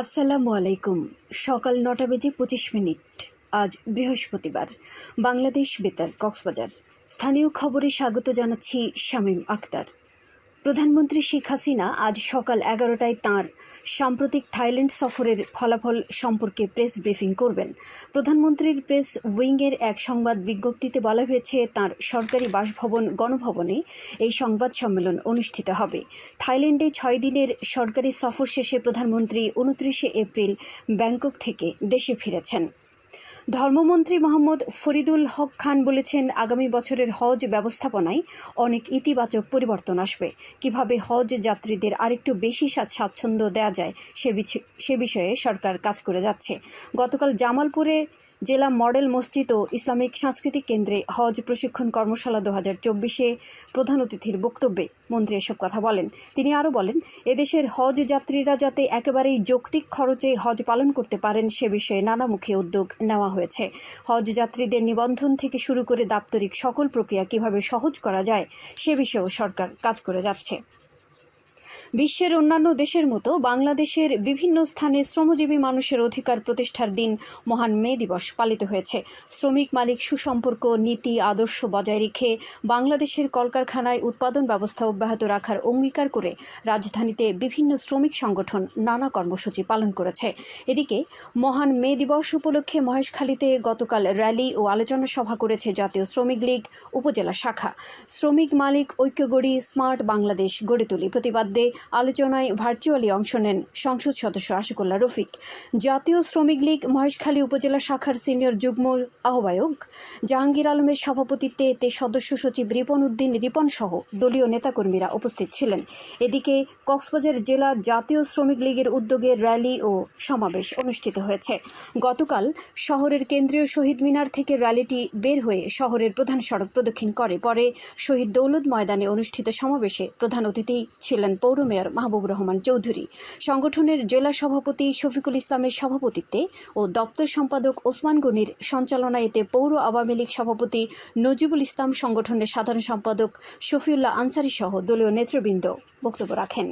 আসসালামু আলাইকুম। সকাল নটা বেজে পঁচিশ মিনিট। আজ বৃহস্পতিবার। বাংলাদেশ বেতার, কক্সবাজার। স্থানীয় খবরে স্বাগত জানাচ্ছি শামীম আক্তার প্রধানমন্ত্রী শেখ হাসিনা আজ সকাল এগারোটায় তাঁর সাম্প্রতিক থাইল্যান্ড সফরের ফলাফল সম্পর্কে প্রেস ব্রিফিং করবেন। প্রধানমন্ত্রীর প্রেস উইংয়ের এক সংবাদ বিজ্ঞপ্তিতে বলা হয়েছে, তাঁর সরকারি বাসভবন গণভবনে এই সংবাদ সম্মেলন অনুষ্ঠিত হবে। থাইল্যান্ডে ছয় দিনের সরকারি সফর শেষে প্রধানমন্ত্রী উনত্রিশে এপ্রিল ব্যাংকক থেকে দেশে ফিরেছেন। ধর্মমন্ত্রী মোহাম্মদ ফরিদুল হক খান বলেছেন, আগামী বছরের হজ ব্যবস্থাপনায় অনেক ইতিবাচক পরিবর্তন আসবে। কীভাবে হজ যাত্রীদের আরেকটু বেশি স্বাচ্ছ- স্বাচ্ছন্দ্য দেওয়া যায়, সে বিষয়ে সরকার কাজ করে যাচ্ছে। গতকাল জামালপুরে জেলা মডেল মসজিদ ও ইসলামিক সাংস্কৃতিক কেন্দ্রে হজ প্রশিক্ষণ কর্মশালা দু হাজার চব্বিশে প্রধান অতিথির বক্তব্যে মন্ত্রী এসব কথা বলেন। তিনি আরও বলেন, এদেশের হজ যাত্রীরা যাতে একেবারেই যৌক্তিক খরচে হজ পালন করতে পারেন, সে বিষয়ে নানামুখী উদ্যোগ নেওয়া হয়েছে। হজ যাত্রীদের নিবন্ধন থেকে শুরু করে দাপ্তরিক সকল প্রক্রিয়া কীভাবে সহজ করা যায় সে বিষয়েও সরকার কাজ করে যাচ্ছে। বিশ্বের অন্যান্য দেশের মতো বাংলাদেশের বিভিন্ন স্থানে শ্রমজীবী মানুষের অধিকার প্রতিষ্ঠার দিন মহান মে দিবস পালিত হয়েছে। শ্রমিক মালিক সুসম্পর্ক নীতি আদর্শ বজায় রেখে বাংলাদেশের কলকারখানায় উৎপাদন ব্যবস্থা অব্যাহত রাখার অঙ্গীকার করে রাজধানীতে বিভিন্ন শ্রমিক সংগঠন নানা কর্মসূচি পালন করেছে। এদিকে মহান মে দিবস উপলক্ষে মহেশখালীতে গতকাল র্যালি ও আলোচনা সভা করেছে জাতীয় শ্রমিক লীগ উপজেলা শাখা। শ্রমিক মালিক ঐক্য গড়ি স্মার্ট বাংলাদেশ গড়ে তুলি প্রতিবাদ্যে আলোচনায় ভার্চুয়ালি অংশ নেন সংসদ সদস্য আশিকুল্লাহ রফিক। জাতীয় শ্রমিক লীগ মহেশখালী উপজেলা শাখার সিনিয়র যুগ্ম আহ্বায়ক জাহাঙ্গীর আলমের সভাপতিত্বে এতে সদস্য সচিব রিপন উদ্দিন, রিপন সহ দলীয় নেতাকর্মীরা উপস্থিত ছিলেন। এদিকে কক্সবাজার জেলা জাতীয় শ্রমিক লীগের উদ্যোগে র্যালি ও সমাবেশ অনুষ্ঠিত হয়েছে। গতকাল শহরের কেন্দ্রীয় শহীদ মিনার থেকে র্যালিটি বের হয়ে শহরের প্রধান সড়ক প্রদক্ষিণ করে। পরে শহীদ দৌলত ময়দানে অনুষ্ঠিত সমাবেশে প্রধান অতিথি ছিলেন পৌর মেয়র মাহবুব রহমান চৌধুরী। সংগঠনের জেলা সভাপতি শফিকুল ইসলামের সভাপতিত্বে ও দপ্তর সম্পাদক ওসমান গনির সঞ্চালনায় এতে পৌর আওয়ামী লীগ সভাপতি নজিবুল ইসলাম সংগঠনের সাধারণ সম্পাদক শফিউল্লাহ আনসারী সহ দলীয় নেতৃবৃন্দ বক্তব্য রাখেন।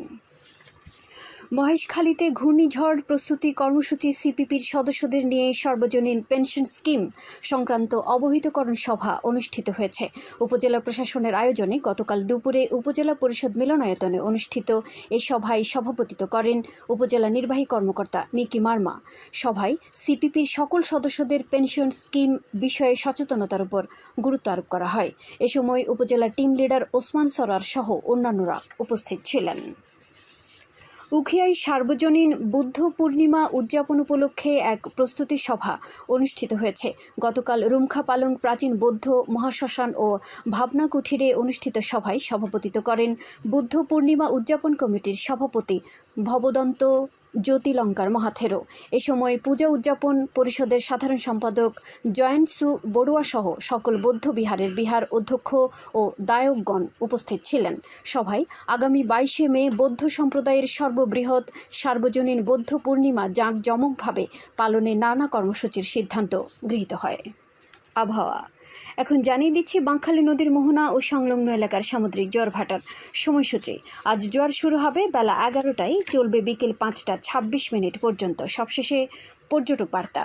মহেশখালীতে ঘূর্ণিঝড় প্রস্তুতি কর্মসূচি সিপিপির সদস্যদের নিয়ে সর্বজনীন পেনশন স্কিম সংক্রান্ত অবহিতকরণ সভা অনুষ্ঠিত হয়েছে। উপজেলা প্রশাসনের আয়োজনে গতকাল দুপুরে উপজেলা পরিষদ মিলনায়তনে অনুষ্ঠিত এ সভায় সভাপতিত্ব করেন উপজেলা নির্বাহী কর্মকর্তা মিকি মার্মা। সভায় সিপিপির সকল সদস্যদের পেনশন স্কিম বিষয়ে সচেতনতার উপর গুরুত্ব আরোপ করা হয়। এ সময় উপজেলা টিম লিডার ওসমান সরার সহ অন্যান্যরা উপস্থিত ছিলেন। উখিয়ায় সার্বজনীন বুদ্ধ পূর্ণিমা উদযাপন উপলক্ষে এক প্রস্তুতি সভা অনুষ্ঠিত হয়েছে। গতকাল রুমখা পালং প্রাচীন বৌদ্ধ মহাশ্মশান ও ভাবনা কুঠিরে অনুষ্ঠিত সভায় সভাপতিত্ব করেন বুদ্ধ পূর্ণিমা উদযাপন কমিটির সভাপতি ভবদন্ত জ্যোতিলঙ্কার মহাথেরো এ সময় পূজা উদযাপন পরিষদের সাধারণ সম্পাদক জয়ন্ত সু বড়ুয়া সহ সকল বৌদ্ধ বিহারের বিহার অধ্যক্ষ ও দায়কগণ উপস্থিত ছিলেন। সভায় আগামী বাইশে মে বৌদ্ধ সম্প্রদায়ের সর্ববৃহৎ সার্বজনীন বৌদ্ধ পূর্ণিমা জাঁকজমকভাবে পালনে নানা কর্মসূচির সিদ্ধান্ত গৃহীত হয়। আবহাওয়া। এখন জানিয়ে দিচ্ছি, বাঁকখালী নদীর মোহনা ও সংলগ্ন এলাকার সামুদ্রিক জ্বর ভাটার সময়সূচি। আজ জ্বর শুরু হবে বেলা এগারোটায়, চলবে বিকেল পাঁচটা ছাব্বিশ মিনিট পর্যন্ত। সবশেষে পর্যটক বার্তা।